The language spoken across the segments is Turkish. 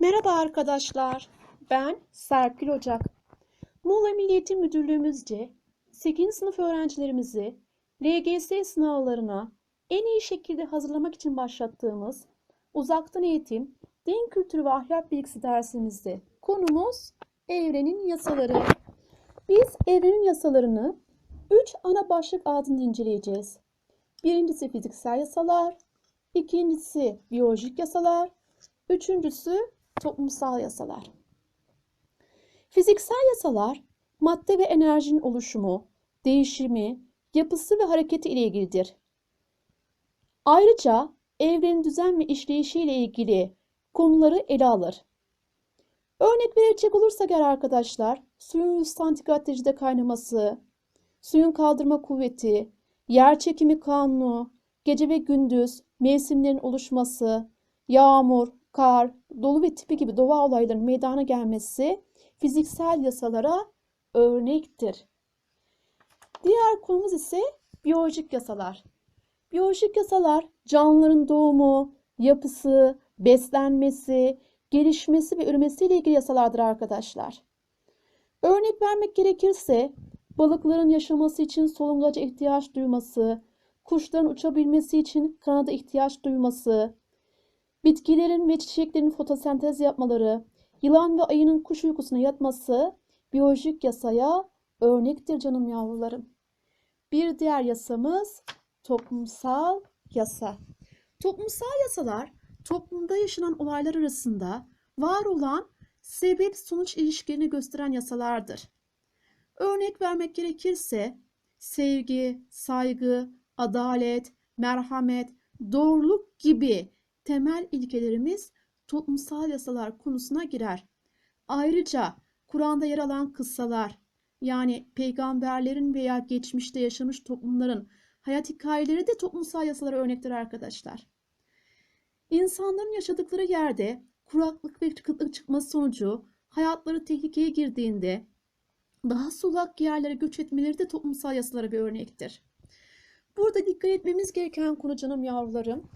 Merhaba arkadaşlar. Ben Serpil Ocak. Muğla Milli Eğitim Müdürlüğümüzce 8. sınıf öğrencilerimizi LGS sınavlarına en iyi şekilde hazırlamak için başlattığımız uzaktan eğitim, din kültürü ve ahlak bilgisi dersimizde konumuz evrenin yasaları. Biz evrenin yasalarını 3 ana başlık altında inceleyeceğiz. Birincisi fiziksel yasalar, ikincisi biyolojik yasalar, üçüncüsü toplumsal yasalar. Fiziksel yasalar madde ve enerjinin oluşumu, değişimi, yapısı ve hareketi ile ilgilidir. Ayrıca evrenin düzen ve işleyişi ile ilgili konuları ele alır. Örnek verecek olursak eğer arkadaşlar, suyun 100 santigrat derecede kaynaması, suyun kaldırma kuvveti, yer çekimi kanunu, gece ve gündüz, mevsimlerin oluşması, yağmur, kar, dolu ve tipi gibi doğa olaylarının meydana gelmesi fiziksel yasalara örnektir. Diğer konumuz ise biyolojik yasalar. Biyolojik yasalar canlıların doğumu, yapısı, beslenmesi, gelişmesi ve üremesi ile ilgili yasalardır arkadaşlar. Örnek vermek gerekirse balıkların yaşaması için solungaca ihtiyaç duyması, kuşların uçabilmesi için kanada ihtiyaç duyması, bitkilerin ve çiçeklerin fotosentez yapmaları, yılan ve ayının kuş uykusuna yatması biyolojik yasaya örnektir canım yavrularım. Bir diğer yasamız toplumsal yasa. Toplumsal yasalar toplumda yaşanan olaylar arasında var olan sebep sonuç ilişkilerini gösteren yasalardır. Örnek vermek gerekirse sevgi, saygı, adalet, merhamet, doğruluk gibi temel ilkelerimiz toplumsal yasalar konusuna girer. Ayrıca Kur'an'da yer alan kıssalar yani peygamberlerin veya geçmişte yaşamış toplumların hayat hikayeleri de toplumsal yasalara örnektir arkadaşlar. İnsanların yaşadıkları yerde kuraklık ve kıtlık çıkması sonucu hayatları tehlikeye girdiğinde daha sulak yerlere göç etmeleri de toplumsal yasalara bir örnektir. Burada dikkat etmemiz gereken konu canım yavrularım.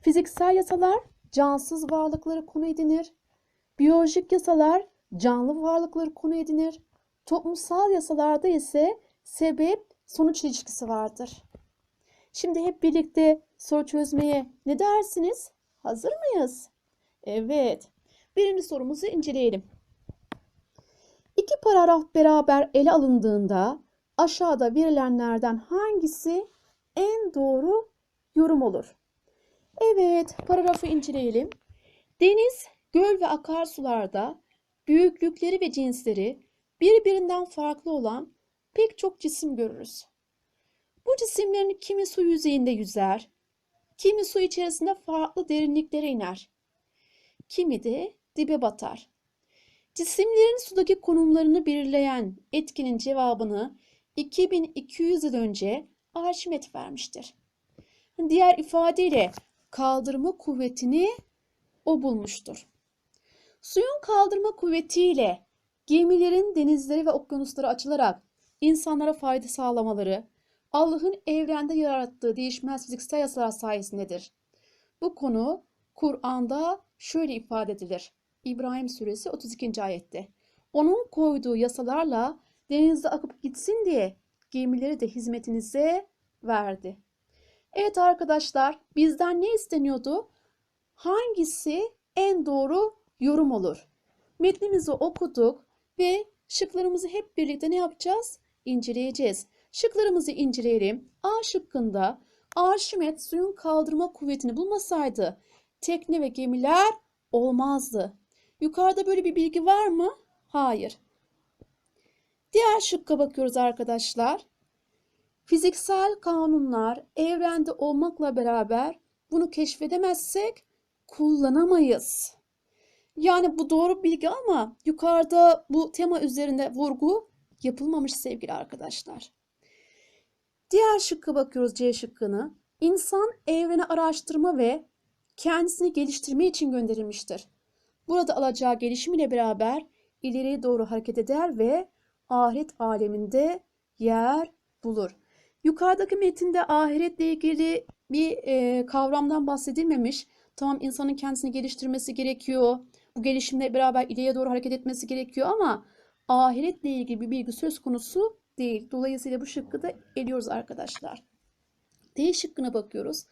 Fiziksel yasalar cansız varlıkları konu edinir. Biyolojik yasalar canlı varlıkları konu edinir. Toplumsal yasalarda ise sebep sonuç ilişkisi vardır. Şimdi hep birlikte soru çözmeye ne dersiniz? Hazır mıyız? Evet. Birinci sorumuzu inceleyelim. İki paragraf beraber ele alındığında aşağıda verilenlerden hangisi en doğru yorum olur? Evet, paragrafı inceleyelim. Deniz, göl ve akarsularda büyüklükleri ve cinsleri birbirinden farklı olan pek çok cisim görürüz. Bu cisimlerin kimi su yüzeyinde yüzer, kimi su içerisinde farklı derinliklere iner, kimi de dibe batar. Cisimlerin sudaki konumlarını belirleyen etkinin cevabını 2200 yıl önce Arşimet vermiştir. Diğer ifadeyle kaldırma kuvvetini o bulmuştur. Suyun kaldırma kuvvetiyle gemilerin denizleri ve okyanusları açılarak insanlara fayda sağlamaları Allah'ın evrende yarattığı değişmez fiziksel yasalar sayesindedir. Bu konu Kur'an'da şöyle ifade edilir. İbrahim suresi 32. ayette. Onun koyduğu yasalarla denizde akıp gitsin diye gemileri de hizmetinize verdi. Evet arkadaşlar bizden ne isteniyordu? Hangisi en doğru yorum olur? Metnimizi okuduk ve şıklarımızı hep birlikte ne yapacağız? İnceleyeceğiz. Şıklarımızı inceleyelim. A şıkkında Arşimet suyun kaldırma kuvvetini bulmasaydı tekne ve gemiler olmazdı. Yukarıda böyle bir bilgi var mı? Hayır. Diğer şıkka bakıyoruz arkadaşlar. Fiziksel kanunlar evrende olmakla beraber bunu keşfedemezsek kullanamayız. Yani bu doğru bilgi ama yukarıda bu tema üzerinde vurgu yapılmamış sevgili arkadaşlar. Diğer şıkka bakıyoruz C şıkkını. İnsan evreni araştırma ve kendisini geliştirme için gönderilmiştir. Burada alacağı gelişim ile beraber ileriye doğru hareket eder ve ahiret aleminde yer bulur. Yukarıdaki metinde ahiretle ilgili bir e, kavramdan bahsedilmemiş. Tamam insanın kendisini geliştirmesi gerekiyor. Bu gelişimle beraber ileriye doğru hareket etmesi gerekiyor ama ahiretle ilgili bir bilgi söz konusu değil. Dolayısıyla bu şıkkı da eliyoruz arkadaşlar. D şıkkına bakıyoruz.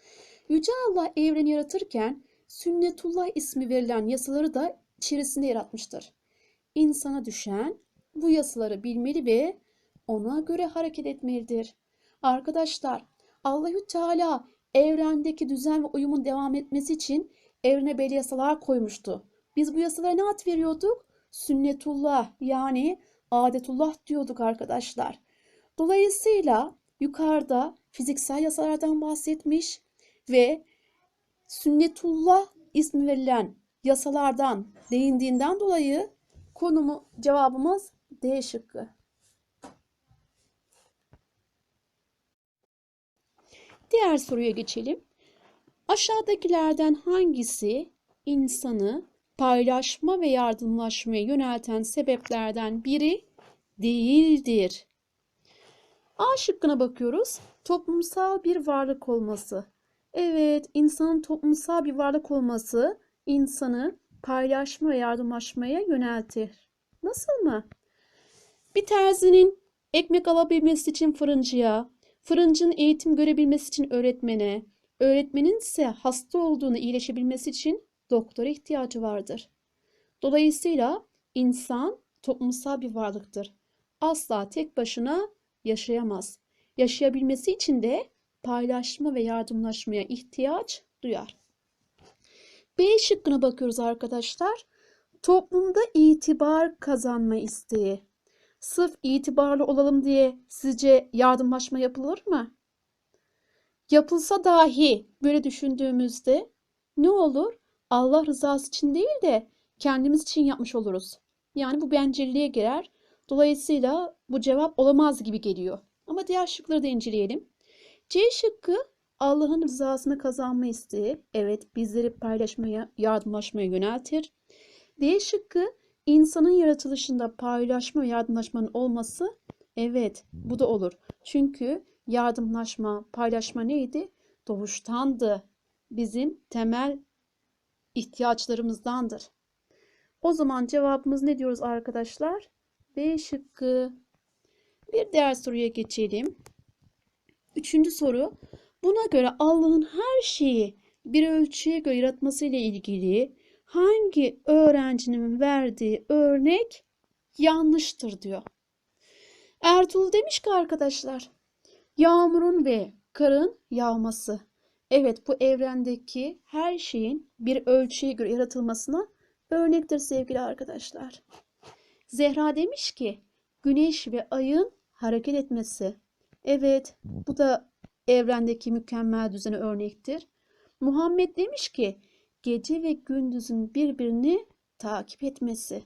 Yüce Allah evreni yaratırken sünnetullah ismi verilen yasaları da içerisinde yaratmıştır. İnsana düşen bu yasaları bilmeli ve ona göre hareket etmelidir. Arkadaşlar Allahü Teala evrendeki düzen ve uyumun devam etmesi için evrene belli yasalar koymuştu. Biz bu yasalara ne ad veriyorduk? Sünnetullah yani adetullah diyorduk arkadaşlar. Dolayısıyla yukarıda fiziksel yasalardan bahsetmiş ve sünnetullah ismi verilen yasalardan değindiğinden dolayı konumu cevabımız D şıkkı. Diğer soruya geçelim. Aşağıdakilerden hangisi insanı paylaşma ve yardımlaşmaya yönelten sebeplerden biri değildir? A şıkkına bakıyoruz. Toplumsal bir varlık olması. Evet, insanın toplumsal bir varlık olması insanı paylaşma ve yardımlaşmaya yöneltir. Nasıl mı? Bir terzinin ekmek alabilmesi için fırıncıya, fırıncının eğitim görebilmesi için öğretmene, öğretmenin ise hasta olduğunu iyileşebilmesi için doktora ihtiyacı vardır. Dolayısıyla insan toplumsal bir varlıktır. Asla tek başına yaşayamaz. Yaşayabilmesi için de paylaşma ve yardımlaşmaya ihtiyaç duyar. B şıkkına bakıyoruz arkadaşlar. Toplumda itibar kazanma isteği. Sırf itibarlı olalım diye sizce yardımlaşma yapılır mı? Yapılsa dahi böyle düşündüğümüzde ne olur? Allah rızası için değil de kendimiz için yapmış oluruz. Yani bu bencilliğe girer. Dolayısıyla bu cevap olamaz gibi geliyor. Ama diğer şıkları da inceleyelim. C şıkkı Allah'ın rızasını kazanma isteği. Evet bizleri paylaşmaya, yardımlaşmaya yöneltir. D şıkkı insanın yaratılışında paylaşma yardımlaşmanın olması. Evet bu da olur. Çünkü yardımlaşma, paylaşma neydi? Doğuştandı. Bizim temel ihtiyaçlarımızdandır. O zaman cevabımız ne diyoruz arkadaşlar? B şıkkı. Bir diğer soruya geçelim. Üçüncü soru. Buna göre Allah'ın her şeyi bir ölçüye göre yaratması ile ilgili hangi öğrencinin verdiği örnek yanlıştır diyor. Ertuğrul demiş ki arkadaşlar, yağmurun ve karın yağması. Evet bu evrendeki her şeyin bir ölçüye göre yaratılmasına örnektir sevgili arkadaşlar. Zehra demiş ki güneş ve ayın hareket etmesi. Evet bu da evrendeki mükemmel düzene örnektir. Muhammed demiş ki gece ve gündüzün birbirini takip etmesi.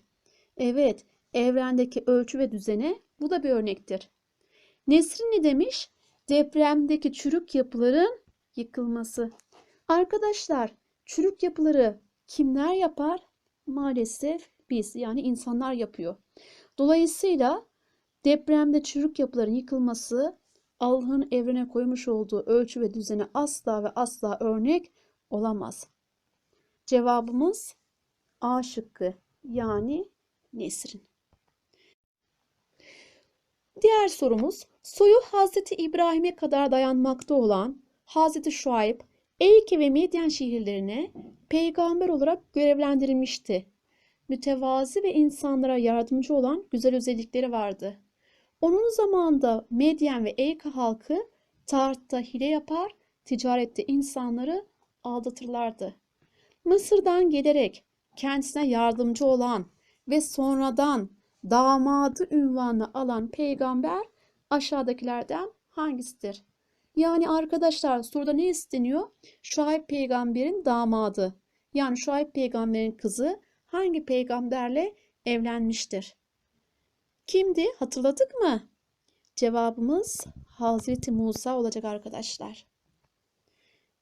Evet evrendeki ölçü ve düzene bu da bir örnektir. Nesrin ne demiş? Depremdeki çürük yapıların yıkılması. Arkadaşlar çürük yapıları kimler yapar? Maalesef biz yani insanlar yapıyor. Dolayısıyla depremde çürük yapıların yıkılması Allah'ın evrene koymuş olduğu ölçü ve düzene asla ve asla örnek olamaz. Cevabımız A şıkkı yani Nesrin. Diğer sorumuz soyu Hazreti İbrahim'e kadar dayanmakta olan Hazreti Şuayb, Eyke ve Medyen şehirlerine peygamber olarak görevlendirilmişti. Mütevazi ve insanlara yardımcı olan güzel özellikleri vardı. Onun zamanında Medyen ve Eyke halkı tarihte hile yapar, ticarette insanları aldatırlardı. Mısır'dan gelerek kendisine yardımcı olan ve sonradan damadı ünvanı alan peygamber aşağıdakilerden hangisidir? Yani arkadaşlar soruda ne isteniyor? Şuayb peygamberin damadı. Yani Şuayb peygamberin kızı hangi peygamberle evlenmiştir? Kimdi? Hatırladık mı? Cevabımız Hazreti Musa olacak arkadaşlar.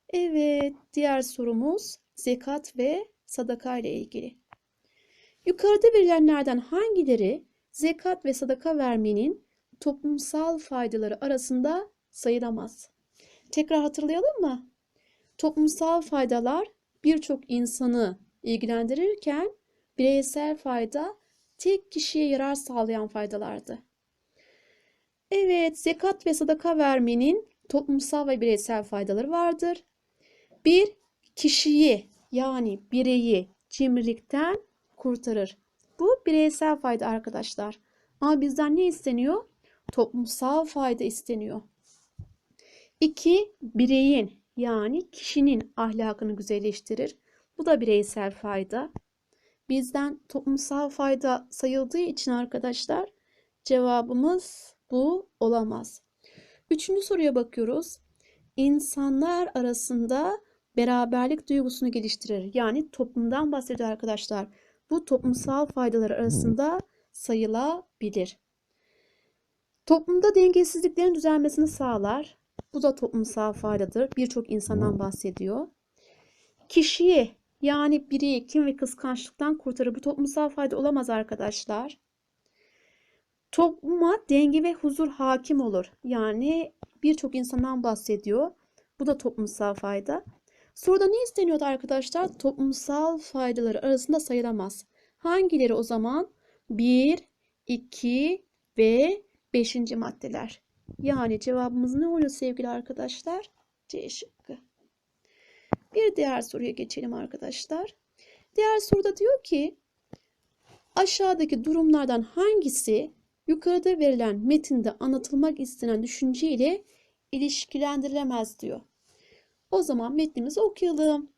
Evet, diğer sorumuz zekat ve sadaka ile ilgili. Yukarıda verilenlerden hangileri zekat ve sadaka vermenin toplumsal faydaları arasında sayılamaz? Tekrar hatırlayalım mı? Toplumsal faydalar birçok insanı ilgilendirirken bireysel fayda tek kişiye yarar sağlayan faydalardı. Evet, zekat ve sadaka vermenin toplumsal ve bireysel faydaları vardır. Bir, kişiyi yani bireyi cimrilikten kurtarır. Bu bireysel fayda arkadaşlar. Ama bizden ne isteniyor? Toplumsal fayda isteniyor. İki, bireyin yani kişinin ahlakını güzelleştirir. Bu da bireysel fayda. Bizden toplumsal fayda sayıldığı için arkadaşlar cevabımız bu olamaz. Üçüncü soruya bakıyoruz. İnsanlar arasında beraberlik duygusunu geliştirir. Yani toplumdan bahsediyor arkadaşlar. Bu toplumsal faydalar arasında sayılabilir. Toplumda dengesizliklerin düzelmesini sağlar. Bu da toplumsal faydadır. Birçok insandan bahsediyor. Kişiyi yani bireyi kim ve kıskançlıktan kurtarır. Bu toplumsal fayda olamaz arkadaşlar. Topluma denge ve huzur hakim olur. Yani birçok insandan bahsediyor. Bu da toplumsal fayda. Soruda ne isteniyordu arkadaşlar? Toplumsal faydaları arasında sayılamaz. Hangileri o zaman? 1, 2 ve 5. maddeler. Yani cevabımız ne oluyor sevgili arkadaşlar? C şıkkı. Bir diğer soruya geçelim arkadaşlar. Diğer soruda diyor ki aşağıdaki durumlardan hangisi yukarıda verilen metinde anlatılmak istenen düşünce ile ilişkilendirilemez diyor. O zaman metnimizi okuyalım.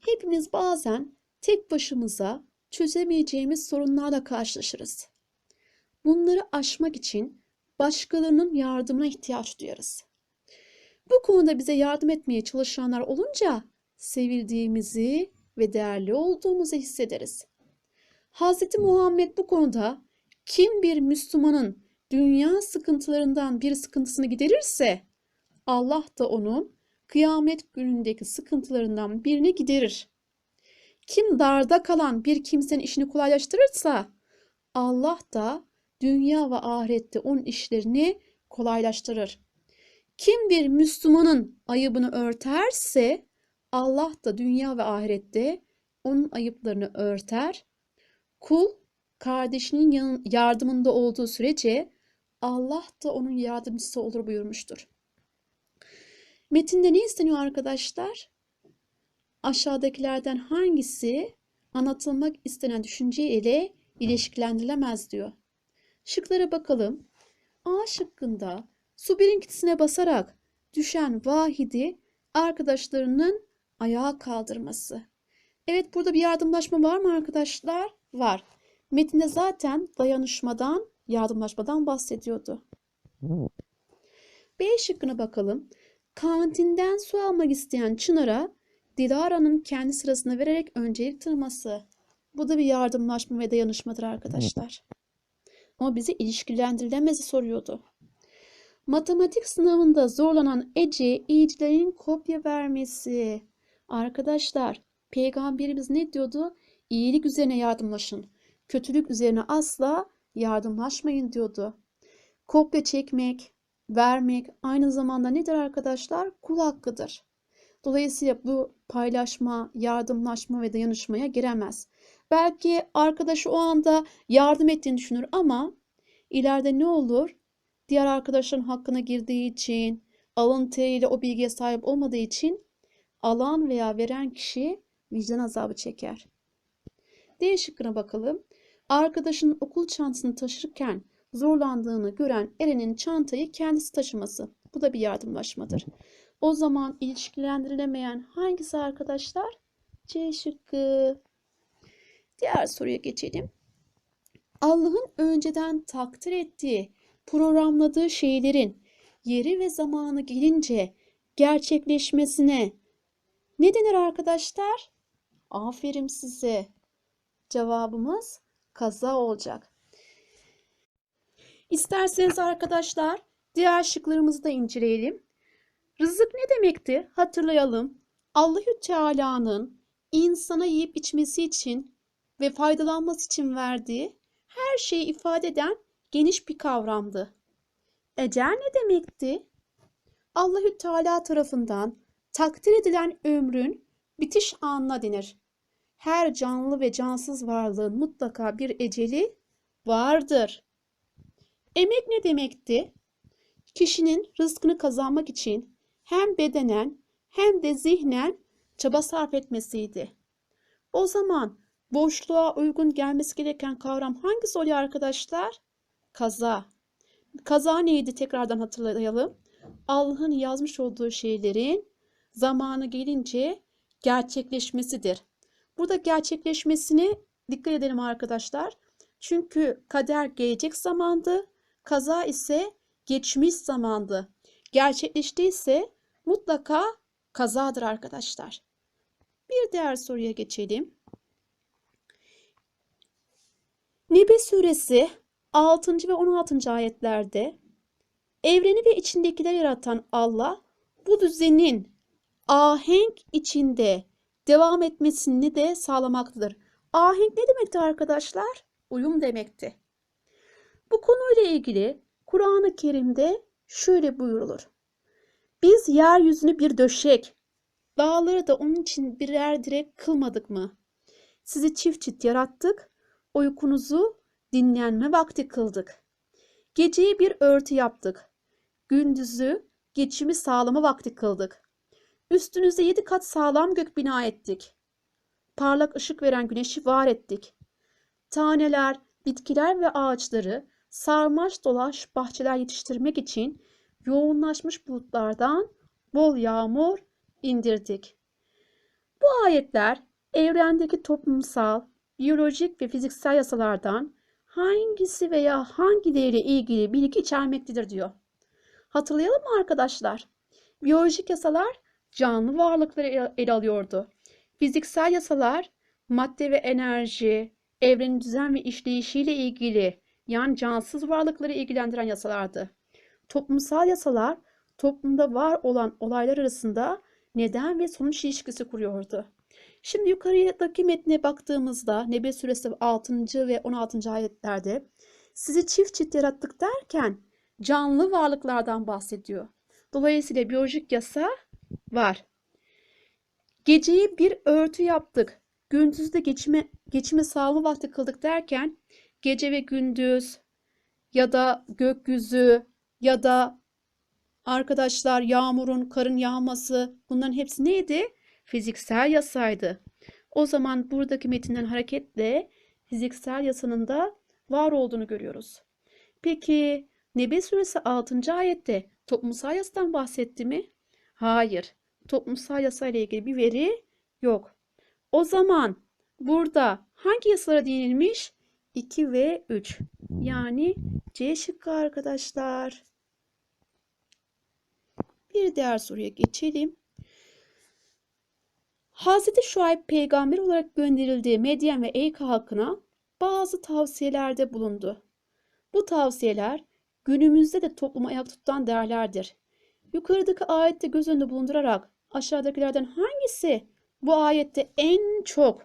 Hepimiz bazen tek başımıza çözemeyeceğimiz sorunlarla karşılaşırız. Bunları aşmak için başkalarının yardımına ihtiyaç duyarız. Bu konuda bize yardım etmeye çalışanlar olunca sevildiğimizi ve değerli olduğumuzu hissederiz. Hz. Muhammed bu konuda kim bir Müslümanın dünya sıkıntılarından bir sıkıntısını giderirse Allah da onun kıyamet günündeki sıkıntılarından birini giderir. Kim darda kalan bir kimsenin işini kolaylaştırırsa Allah da dünya ve ahirette onun işlerini kolaylaştırır. Kim bir Müslümanın ayıbını örterse Allah da dünya ve ahirette onun ayıplarını örter. Kul kardeşinin yardımında olduğu sürece Allah da onun yardımcısı olur buyurmuştur. Metinde ne isteniyor arkadaşlar? Aşağıdakilerden hangisi anlatılmak istenen düşünce ile ilişkilendirilemez diyor. Şıklara bakalım. A şıkkında su birikintisine basarak düşen vahidi arkadaşlarının ayağa kaldırması. Evet burada bir yardımlaşma var mı arkadaşlar? Var. Metinde zaten dayanışmadan, yardımlaşmadan bahsediyordu. B şıkkına bakalım. Kantinden su almak isteyen Çınar'a Dilara'nın kendi sırasına vererek öncelik tanıması. Bu da bir yardımlaşma ve dayanışmadır arkadaşlar. Ama bize ilişkilendirilemezi soruyordu. Matematik sınavında zorlanan Ece iyicilerin kopya vermesi. Arkadaşlar peygamberimiz ne diyordu? İyilik üzerine yardımlaşın. Kötülük üzerine asla yardımlaşmayın diyordu. Kopya çekmek, vermek aynı zamanda nedir arkadaşlar? Kul hakkıdır. Dolayısıyla bu paylaşma, yardımlaşma ve dayanışmaya giremez. Belki arkadaşı o anda yardım ettiğini düşünür ama ileride ne olur? Diğer arkadaşların hakkına girdiği için, alın teriyle o bilgiye sahip olmadığı için alan veya veren kişi vicdan azabı çeker. D şıkkına bakalım. Arkadaşının okul çantasını taşırken zorlandığını gören Eren'in çantayı kendisi taşıması. Bu da bir yardımlaşmadır. O zaman ilişkilendirilemeyen hangisi arkadaşlar? C şıkkı. Diğer soruya geçelim. Allah'ın önceden takdir ettiği, programladığı şeylerin yeri ve zamanı gelince gerçekleşmesine ne denir arkadaşlar? Aferin size. Cevabımız kaza olacak. İsterseniz arkadaşlar diğer şıklarımızı da inceleyelim. Rızık ne demekti? Hatırlayalım. Allahü Teala'nın insana yiyip içmesi için ve faydalanması için verdiği her şeyi ifade eden geniş bir kavramdı. Ecel ne demekti? Allahü Teala tarafından takdir edilen ömrün bitiş anına denir. Her canlı ve cansız varlığın mutlaka bir eceli vardır. Emek ne demekti? Kişinin rızkını kazanmak için hem bedenen hem de zihnen çaba sarf etmesiydi. O zaman boşluğa uygun gelmesi gereken kavram hangisi oluyor arkadaşlar? Kaza. Kaza neydi tekrardan hatırlayalım. Allah'ın yazmış olduğu şeylerin zamanı gelince gerçekleşmesidir. Burada gerçekleşmesine dikkat edelim arkadaşlar. Çünkü kader gelecek zamandı, kaza ise geçmiş zamandı. Gerçekleştiyse mutlaka kazadır arkadaşlar. Bir diğer soruya geçelim. Nebe suresi 6. ve 16. ayetlerde evreni ve içindekileri yaratan Allah bu düzenin ahenk içinde devam etmesini de sağlamaktadır. Ahenk ne demekti arkadaşlar? Uyum demekti. Bu konuyla ilgili Kur'an-ı Kerim'de şöyle buyurulur. Biz yeryüzünü bir döşek, dağları da onun için birer direk kılmadık mı? Sizi çift çift yarattık, uykunuzu dinlenme vakti kıldık. Geceyi bir örtü yaptık, gündüzü geçimi sağlama vakti kıldık. Üstünüze yedi kat sağlam gök bina ettik. Parlak ışık veren güneşi var ettik. Taneler, bitkiler ve ağaçları sarmaş dolaş bahçeler yetiştirmek için yoğunlaşmış bulutlardan bol yağmur indirdik. Bu ayetler evrendeki toplumsal, biyolojik ve fiziksel yasalardan hangisi veya hangileriyle ilgili bilgi içermektedir diyor. Hatırlayalım mı arkadaşlar? Biyolojik yasalar canlı varlıkları ele alıyordu. Fiziksel yasalar madde ve enerji, evrenin düzen ve işleyişiyle ilgili yani cansız varlıkları ilgilendiren yasalardı. Toplumsal yasalar toplumda var olan olaylar arasında neden ve sonuç ilişkisi kuruyordu. Şimdi yukarıdaki metne baktığımızda Nebe suresi 6. ve 16. ayetlerde sizi çift çift yarattık derken canlı varlıklardan bahsediyor. Dolayısıyla biyolojik yasa var. Geceyi bir örtü yaptık. Gündüzde geçime, geçime sağlama vakti kıldık derken gece ve gündüz ya da gökyüzü ya da arkadaşlar yağmurun, karın yağması bunların hepsi neydi? Fiziksel yasaydı. O zaman buradaki metinden hareketle fiziksel yasanın da var olduğunu görüyoruz. Peki Nebe suresi 6. ayette toplumsal yasadan bahsetti mi? Hayır. Toplumsal yasa ile ilgili bir veri yok. O zaman burada hangi yasalara değinilmiş? 2 ve 3. Yani C şıkkı arkadaşlar. Bir diğer soruya geçelim. Hazreti Şuayb peygamber olarak gönderildiği Medyen ve Eyk halkına bazı tavsiyelerde bulundu. Bu tavsiyeler günümüzde de toplumu ayak tutan değerlerdir. Yukarıdaki ayette göz önünde bulundurarak aşağıdakilerden hangisi bu ayette en çok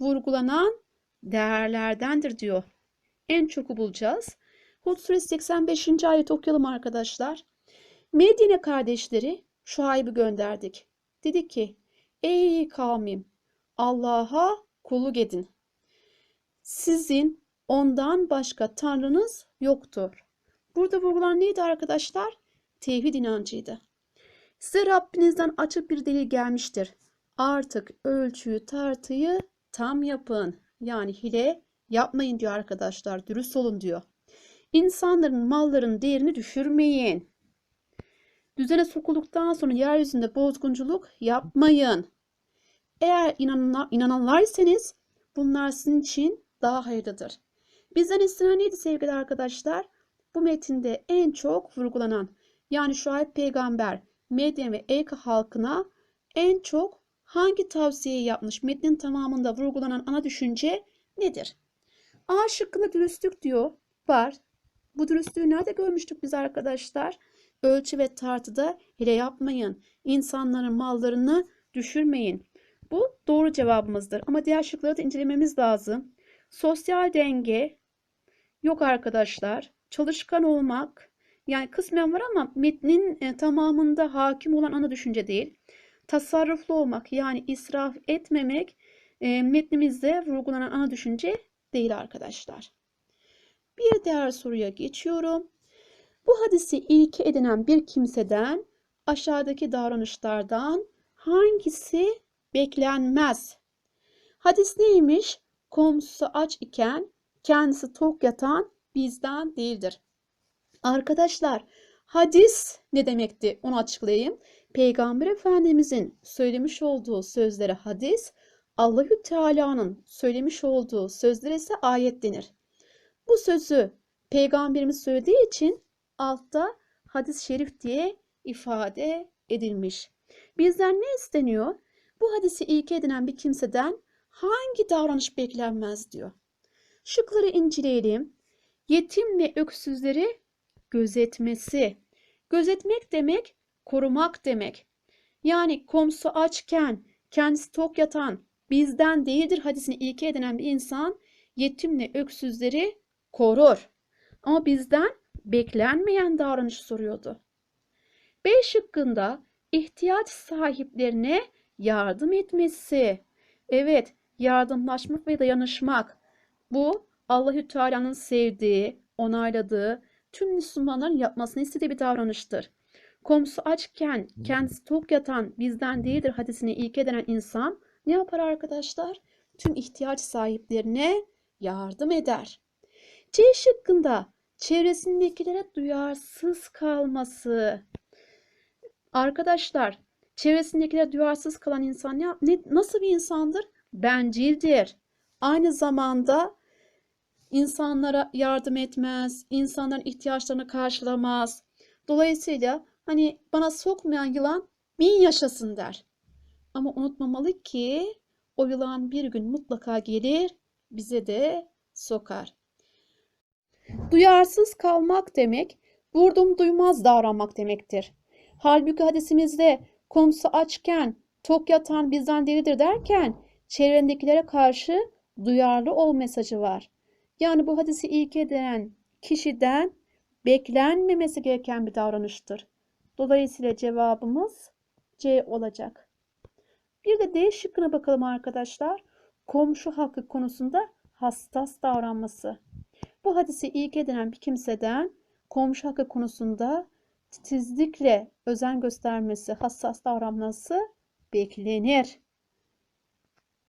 vurgulanan değerlerdendir diyor. En çoku bulacağız. Hud suresi 85. ayet okuyalım arkadaşlar. Medine kardeşleri Şuayb'ı gönderdik. Dedi ki ey kavmim Allah'a kulluk edin. Sizin ondan başka tanrınız yoktur. Burada vurgulan neydi arkadaşlar? Tevhid inancıydı. Size Rabbinizden açık bir delil gelmiştir. Artık ölçüyü tartıyı tam yapın. Yani hile yapmayın diyor arkadaşlar. Dürüst olun diyor. İnsanların malların değerini düşürmeyin. Düzene sokulduktan sonra yeryüzünde bozgunculuk yapmayın. Eğer inananlar, inananlarsanız bunlar sizin için daha hayırlıdır. Bizden istenen neydi sevgili arkadaşlar? Bu metinde en çok vurgulanan yani Şuayb peygamber Medyen ve Eyka halkına en çok hangi tavsiyeyi yapmış? Metnin tamamında vurgulanan ana düşünce nedir? A şıkkında dürüstlük diyor. Var. Bu dürüstlüğü nerede görmüştük biz arkadaşlar? Ölçü ve tartıda hile yapmayın. İnsanların mallarını düşürmeyin. Bu doğru cevabımızdır. Ama diğer şıkları da incelememiz lazım. Sosyal denge yok arkadaşlar. Çalışkan olmak yani kısmen var ama metnin e, tamamında hakim olan ana düşünce değil. Tasarruflu olmak yani israf etmemek e, metnimizde vurgulanan ana düşünce değil arkadaşlar. Bir diğer soruya geçiyorum. Bu hadisi ilke edinen bir kimseden aşağıdaki davranışlardan hangisi beklenmez? Hadis neymiş? Komşusu aç iken kendisi tok yatan bizden değildir. Arkadaşlar hadis ne demekti onu açıklayayım. Peygamber Efendimizin söylemiş olduğu sözlere hadis, Allahü Teala'nın söylemiş olduğu sözlere ise ayet denir. Bu sözü peygamberimiz söylediği için altta hadis-i şerif diye ifade edilmiş. Bizden ne isteniyor? Bu hadisi ilke edinen bir kimseden hangi davranış beklenmez diyor. Şıkları inceleyelim. Yetim ve öksüzleri gözetmesi. Gözetmek demek korumak demek. Yani komşu açken kendisi tok yatan bizden değildir hadisini ilke edinen bir insan yetimle öksüzleri korur. Ama bizden beklenmeyen davranış soruyordu. B şıkkında ihtiyaç sahiplerine yardım etmesi. Evet, yardımlaşmak ve dayanışmak. Bu Allahü Teala'nın sevdiği, onayladığı, tüm Müslümanların yapmasını istediği bir davranıştır. Komşusu açken kendisi tok yatan bizden değildir hadisini ilk edinen insan ne yapar arkadaşlar? Tüm ihtiyaç sahiplerine yardım eder. C şıkkında çevresindekilere duyarsız kalması. Arkadaşlar, çevresindekilere duyarsız kalan insan ne, ne nasıl bir insandır? Bencildir. Aynı zamanda insanlara yardım etmez, insanların ihtiyaçlarını karşılamaz. Dolayısıyla hani bana sokmayan yılan bin yaşasın der. Ama unutmamalı ki o yılan bir gün mutlaka gelir, bize de sokar. Duyarsız kalmak demek, vurdum duymaz davranmak demektir. Halbuki hadisimizde komşu açken tok yatan bizden değildir derken çevrendekilere karşı duyarlı ol mesajı var. Yani bu hadisi ilk eden kişiden beklenmemesi gereken bir davranıştır. Dolayısıyla cevabımız C olacak. Bir de D şıkkına bakalım arkadaşlar. Komşu hakkı konusunda hassas davranması. Bu hadisi ilk edinen bir kimseden komşu hakkı konusunda titizlikle özen göstermesi, hassas davranması beklenir.